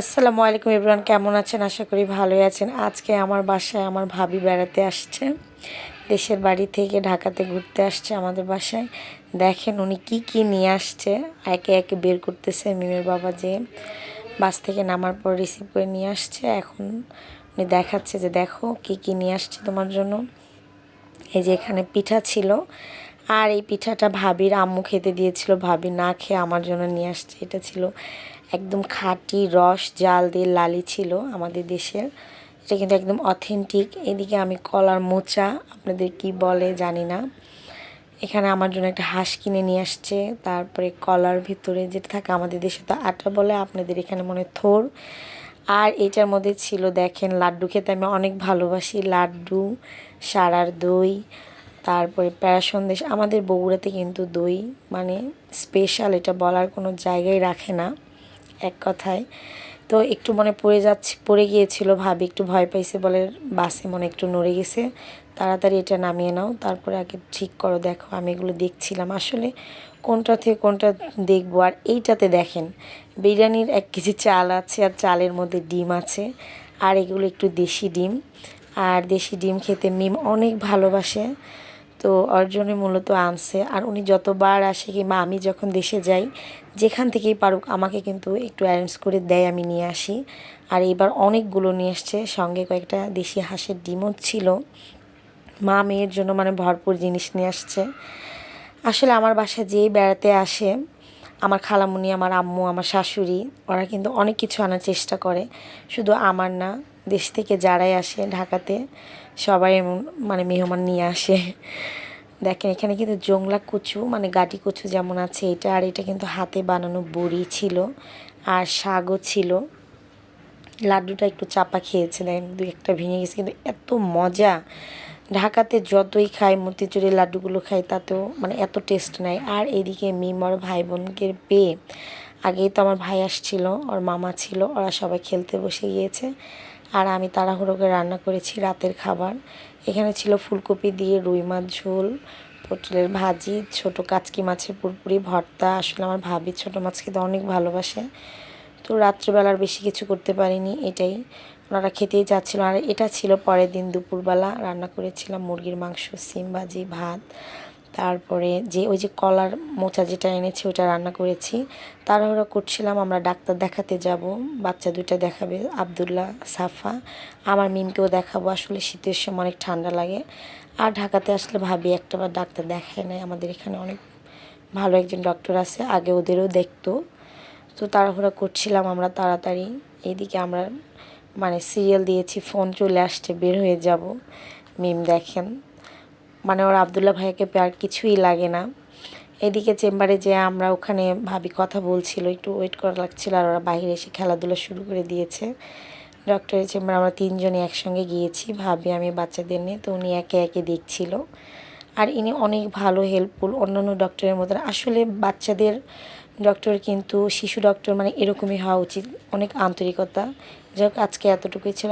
আসসালামু আলাইকুম ইবরান কেমন আছেন? আশা করি ভালোই আছেন। আজকে আমার বাসায় আমার ভাবি বেড়াতে আসছে। দেশের বাড়ি থেকে ঢাকাতে ঘুরতে আসছে আমাদের বাসায়। দেখেন উনি কি কি নিয়ে আসছে। একে একে বের করতেছে মিমের বাবা যে বাস থেকে নামার পর রিসিভ করে নিয়ে আসছে। এখন উনি দেখাচ্ছে যে দেখো কি কি নিয়ে আসছে তোমার জন্য। এই যে এখানে পিঠা ছিল। আর এই পিঠাটা ভাবির আম্মু খেতে দিয়েছিল। ভাবি না খেয়ে আমার জন্য নিয়ে আসছে। এটা ছিল একদম খাঁটি রস, জাল দিয়ে লালি ছিল আমাদের দেশের। এটা কিন্তু একদম অথেন্টিক এদিকে আমি কলার মোচা, আপনাদের কি বলে জানি না। এখানে আমার জন্য একটা হাঁস কিনে নিয়ে আসছে। তারপরে কলার ভিতরে যেটা থাকে আমাদের দেশে তো আটা বলে, আপনাদের এখানে মনে থোর। আর এটার মধ্যে ছিল দেখেন লাড্ডু। খেতে আমি অনেক ভালোবাসি। লাড্ডু, সারার দই তারপরে প্যারা সন্দেশ আমাদের বগুড়াতে কিন্তু দই মানে স্পেশাল এটা বলার কোনো জায়গায় রাখে না, এক কথায়। তো একটু মনে পড়ে যাচ্ছে, পড়ে গিয়েছিল ভাবি, একটু ভয় পাইছে বলে বাসে মনে একটু নড়ে গেছে। তাড়াতাড়ি এটা নামিয়ে নাও, তারপরে আগে ঠিক করো, দেখো, আমি এগুলো দেখছিলাম। আসলে কোনটা থেকে কোনটা দেখব, আর এইটাতে দেখেন, বিরিয়ানির এক কেজি চাল আছে আর চালের মধ্যে ডিম আছে, আর এগুলো একটু দেশি ডিম। আর দেশি ডিম খেতে মিম অনেক ভালোবাসে। তো অর্জনে মূলত আনছে। আর উনি যতবার আসে কিংবা আমি যখন দেশে যাই, যেখান থেকেই পারুক, আমাকে কিন্তু একটু অ্যারেঞ্জ করে দেয়, আমি নিয়ে আসি। আর এবার অনেকগুলো নিয়ে এসছে সঙ্গে কয়েকটা দেশি হাঁসের ডিমও ছিল। মা মেয়ের জন্য মানে ভরপুর জিনিস নিয়ে আসছে। আসলে আমার বাসায় যেই বেড়াতে আসে আমার খালামুনি, আমার আম্মু, আমার শাশুড়ি, ওরা কিন্তু অনেক কিছু আনার চেষ্টা করে। শুধু আমার না, দেশ থেকে যারাই আসে ঢাকাতে, সবাই মানে মেহমান নিয়ে আসে। দেখেন, এখানে কিন্তু জংলা কচু মানে গাটি কচু যেমন আছে, এটা আর এটা কিন্তু হাতে বানানো বড়ি ছিল আর শাকও ছিল। লাড্ডুটা একটু চাপা খেয়েছে দেখেন দুই একটা ভেঙে গেছে, কিন্তু এত মজা। ঢাকাতে যতই খাই মতিচুরের লাড্ডুগুলো খাই, তাতেও মানে এত টেস্ট নাই। আর এদিকে মিম আর ভাই বোনকে পেয়ে আগেই তো আমার ভাই আসছিল, ওর মামা ছিল, ওরা সবাই খেলতে বসে গিয়েছে। আর আমি তাড়াহুড়ো করে রান্না করেছি রাতের খাবার। এখানে ছিল ফুলকপি দিয়ে রুই মাছ ঝোল, পটলের ভাজি, ছোট কাচকি মাছের পুরপুরি, ভর্তা। আসলে আমার ভাবি ছোট মাছ খেতে অনেক ভালোবাসে। তো রাত্রিবেলার বেশি কিছু করতে পারিনি, এটাই। ওনারা খেতেই যাচ্ছিল। আর এটা ছিল পরের দিন দুপুরবেলা। রান্না করেছিলাম মুরগির মাংস, সিম ভাজি, ভাত। তারপরে যে ওই যে কলার মোচা যেটা এনেছি ওটা রান্না করেছি। তাড়াহুড়ো করছিলাম, আমরা ডাক্তার দেখাতে যাব। বাচ্চা দুইটা দেখাবে, আবদুল্লাহ, সাফা। আমার মিমকেও দেখাবো। আসলে শীতের সময় অনেক ঠান্ডা লাগে। আর ঢাকাতে আসলে ভাবি একটাবার ডাক্তার দেখায় নেয়। আমাদের এখানে অনেক ভালো একজন ডক্টর আছে, আগে ওদেরও দেখতো। তো তাড়াহুড়া করছিলাম আমরা তাড়াতাড়ি। এইদিকে আমরা মানে সিরিয়াল দিয়েছি, ফোন চলে আসছে, বের হয়ে যাব। মিম দেখেন। মানে ওর আবদুল্লাহ ভাইয়াকে আর কিছুই লাগে না। এদিকে চেম্বারে যে আমরা ওখানে ভাবি কথা বলছিল, একটু ওয়েট করা লাগছিল আর ওরা বাইরে এসে খেলাধুলা শুরু করে দিয়েছে। ডক্টরের চেম্বারে আমরা তিনজনে একসঙ্গে গিয়েছি, ভাবি আমি বাচ্চাদের নিয়ে, তো উনি একে একে দেখছিল। আর ইনি অনেক ভালো হেল্পফুল অন্যান্য ডক্টরের মতন। আসলে বাচ্চাদের ডক্টর কিন্তু শিশু ডক্টর মানে এরকমই হওয়া উচিত, অনেক আন্তরিকতা। যাই হোক, আজকে এতটুকুই ছিল।